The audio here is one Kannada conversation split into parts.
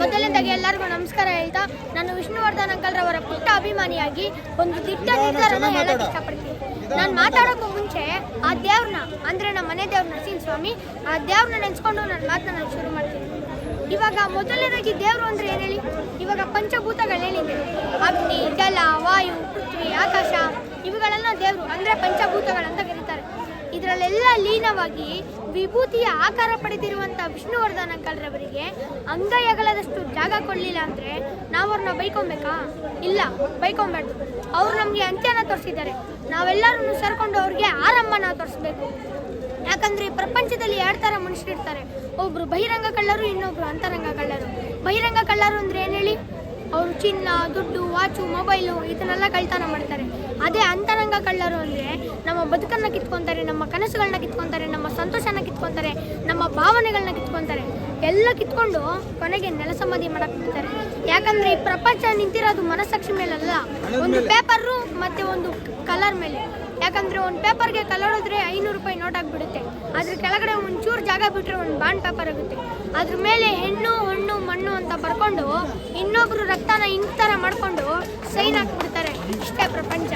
ಮೊದಲನೇದಾಗಿ ಎಲ್ಲರಿಗೂ ನಮಸ್ಕಾರ ಹೇಳ್ತಾ ನಾನು ವಿಷ್ಣುವರ್ಧನ್ ಅಂಕಲ್ ರವರ ಪುಟ್ಟ ಅಭಿಮಾನಿಯಾಗಿ ಒಂದು ದಿಟ್ಟ ನಿರ್ಧಾರನ ಹೇಳಕ್ ಇಷ್ಟಪಡ್ತೀನಿ. ನಾನು ಮಾತಾಡೋಕ್ಕೂ ಮುಂಚೆ ಆ ದೇವ್ರನ್ನ ಅಂದ್ರೆ ನಮ್ಮ ಮನೆ ದೇವ್ರ ನರಸಿಂಹ ಸ್ವಾಮಿ ಆ ದೇವ್ರನ್ನ ನೆನೆಸ್ಕೊಂಡು ನನ್ನ ಮಾತನ್ನ ನಾನು ಶುರು ಮಾಡ್ತೀನಿ. ಇವಾಗ ಮೊದಲನೇದಾಗಿ ದೇವರು ಅಂದ್ರೆ ಏನ್ ಹೇಳಿ? ಇವಾಗ ಪಂಚಭೂತಗಳು ಹೇಳಿದೆ ಅಗ್ನಿ ಜಲ ವಾಯು ಪೃಥ್ವಿ ಆಕಾಶ ಇವುಗಳೆಲ್ಲ ದೇವರು. ಅಂದ್ರೆ ಕರೀತಾರೆ ಇದರಲ್ಲೆಲ್ಲ ಲೀನವಾಗಿ ವಿಭೂತಿಯ ಆಕಾರ ಪಡೆದಿರುವಂತ ವಿಷ್ಣುವರ್ಧನ್ ಅಂಕಲ್ರವರಿಗೆ ಅಂಗೈ ಅಗಲದಷ್ಟು ಜಾಗ ಕೊಡಲಿಲ್ಲ ಅಂದ್ರೆ ನಾವು ಅವ್ರನ್ನ ಬೈಕೊಬೇಕಾ? ಇಲ್ಲ ಬೈಕೊಂಬಾರ್ದು ಅವ್ರು ನಮಗೆ ಅಂತ್ಯನ ತೋರಿಸಿದ್ದಾರೆ. ನಾವೆಲ್ಲರನ್ನು ಸೇರ್ಕೊಂಡು ಅವ್ರಿಗೆ ಆರಂಭನ ತೋರಿಸ್ಬೇಕು. ಯಾಕಂದ್ರೆ ಪ್ರಪಂಚದಲ್ಲಿ ಎರಡು ಥರ ಮನುಷ್ಯರಿರ್ತಾರೆ? ಒಬ್ರು ಬಹಿರಂಗ ಕಳ್ಳರು, ಇನ್ನೊಬ್ರು ಅಂತರಂಗ ಕಳ್ಳರು. ಬಹಿರಂಗ ಕಳ್ಳರು ಅಂದ್ರೆ ಏನು ಹೇಳಿ? ಅವರು ಚಿನ್ನ ದುಡ್ಡು ವಾಚು ಮೊಬೈಲು ಇದನ್ನೆಲ್ಲ ಕಳ್ತನ ಮಾಡ್ತಾರೆ. ಅದೇ ಅಂತರಂಗ ಕಳ್ಳರು ಅಂದರೆ ನಮ್ಮ ಬದುಕನ್ನು ಕಿತ್ಕೊತಾರೆ ನಮ್ಮ ಕನಸುಗಳನ್ನ ಕಿತ್ಕೊತಾರೆ ನಮ್ಮ ಸಂತೋಷನ ಕಿತ್ಕೊತಾರೆ ನಮ್ಮ ಭಾವನೆಗಳನ್ನ ಕಿತ್ಕೊತಾರೆ. ಎಲ್ಲ ಕಿತ್ಕೊಂಡು ಕೊನೆಗೆ ನೆಲಸಮಾಧಿ ಮಾಡಕ್ ಬಿಡ್ತಾರೆ ಯಾಕಂದ್ರೆ ಈ ಪ್ರಪಂಚ ನಿಂತಿರೋದು ಮನಸ್ಸಾಕ್ಷಿ ಮೇಲಲ್ಲ. ಒಂದು ಪೇಪರು ಮತ್ತೆ ಒಂದು ಕಲರ್ ಮೇಲೆ. ಯಾಕಂದ್ರೆ ಒಂದು ಪೇಪರ್ಗೆ ಕಲರ್ ಹೋದ್ರೆ ಐನೂರು ರೂಪಾಯಿ ನೋಟ್ ಆಗಿಬಿಡುತ್ತೆ. ಅದ್ರ ಕೆಳಗಡೆ ಒಂಚೂರು ಜಾಗ ಬಿಟ್ಟರೆ ಒಂದು ಬಾಂಡ್ ಪೇಪರ್ ಆಗುತ್ತೆ. ಅದ್ರ ಮೇಲೆ ಹೆಣ್ಣು, ಹಣ್ಣು, ಮಣ್ಣು ಅಂತ ಬರ್ಕೊಂಡು ಇನ್ನೊಬ್ರು ರಕ್ತನ ಇಂಕ್ ಥರ ಮಾಡ್ಕೊಂಡು ಸೈನ್ ಹಾಕ್ಬಿಡ್ತಾರೆ. ಇಷ್ಟೇ ಪ್ರಪಂಚ.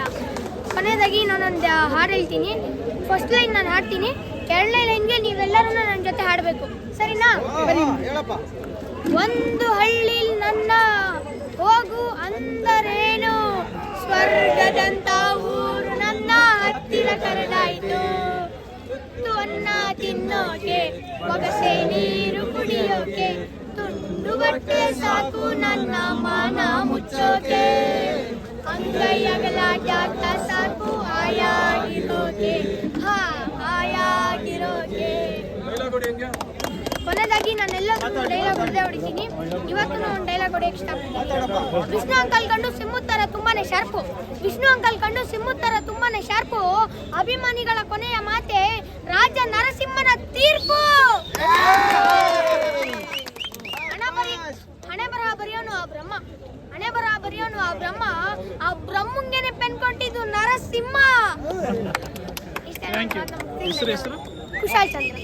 ಕೊನೆಯದಾಗಿ ನಾನೊಂದು ಹಾಡು ಹೇಳ್ತೀನಿ. ಫಸ್ಟ್ ಲೈನ್ ನಾನು ಹಾಡ್ತೀನಿ. ಎರಡನೇ ಲೈನ್ಗೆ ನೀವೆಲ್ಲರೂ ನನ್ನ ಜೊತೆ ಹಾಡಬೇಕು. ಸರಿನಾ? ಒಂದು ಹಳ್ಳಿ ನನ್ನ ಹೋಗು ಅಂದರೇನು? ಸ್ವರ್ಗದಂತ ಒಗಸೆ ನೀರು ಕುಡಿಯೋಕೆ, ತುಂಡು ಬಟ್ಟೆ ಸಾಕು ನನ್ನ ಮಾನ ಮುಚ್ಚೋಕೆ. ಅಂಗೈ ಅಗಲ ಜಾತ ಸಾಕು ಆಯಾಗಿರೋಕೆ ಹಾ ಆಯಾಗಿರೋಕೆ ಕೊನೆಯದಾಗಿ ನಾನೆಲ್ಲ ಡೈಲಾಗ್ ಹೊಡೆದೇ ಹೊಡಿತೀನಿ. ಇವತ್ತು ನಾನು ಡೈಲಾಗ್ ಹೊಡೆಯಕ್ಕೆ ಇಷ್ಟಪಡ್ತೀನಿ. ವಿಷ್ಣು ಅಂಕಲ್ ಕಂಡು ಸಿಮ್ಮು ಥರ ತುಂಬಾನೇ ಶಾರ್ಪು ವಿಷ್ಣು ಅಂಕಲ್ ಕಂಡು ಸಿಮ್ಮು ಥರ ತುಂಬಾನೇ ಶಾರ್ಪು ಅಭಿಮಾನಿಗಳ ಕೊನೆಯ ಮಾತೆ ಬ್ರಹ್ಮ ಆ ಬ್ರಹ್ಮಂಗೆನೆ ಪೆನ್ ಕೊಟ್ಟಿದ್ದು ನರಸಿಂಹ. ಥ್ಯಾಂಕ್ ಮಾತು ಮುಗ್ಸಿದ್ದೀನಿ. ಕುಶಾಲ್ ಚಂದ್ರ.